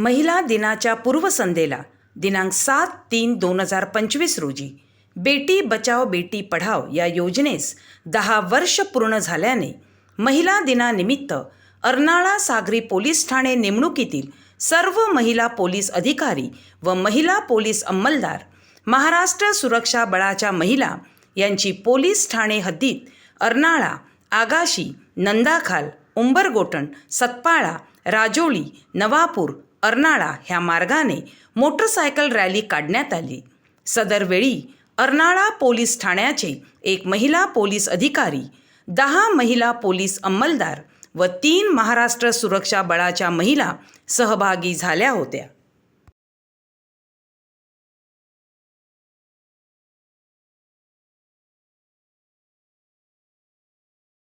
महिला दिनाच्या पूर्वसंध्येला दिनांक सात तीन दोन हजार पंचवीस रोजी बेटी बचाव बेटी पढाव या योजनेस दहा वर्ष पूर्ण झाल्याने महिला दिनानिमित्त अर्नाळा सागरी पोलीस ठाणे नेमणुकीतील सर्व महिला पोलीस अधिकारी व महिला पोलीस अंमलदार महाराष्ट्र सुरक्षा बळाच्या महिला यांची पोलीस ठाणे हद्दीत अर्नाळा आगाशी नंदाखाल उंबरगोटण सतपाळा राजोळी नवापूर अर्नाळा ह्या मार्गाने मोटरसायकल रॅली काढण्यात आली. सदरवेळी अर्नाळा पोलीस ठाण्याचे एक महिला पोलीस अधिकारी दहा महिला पोलीस अंमलदार व तीन महाराष्ट्र सुरक्षा बळाच्या महिला सहभागी झाल्या होत्या.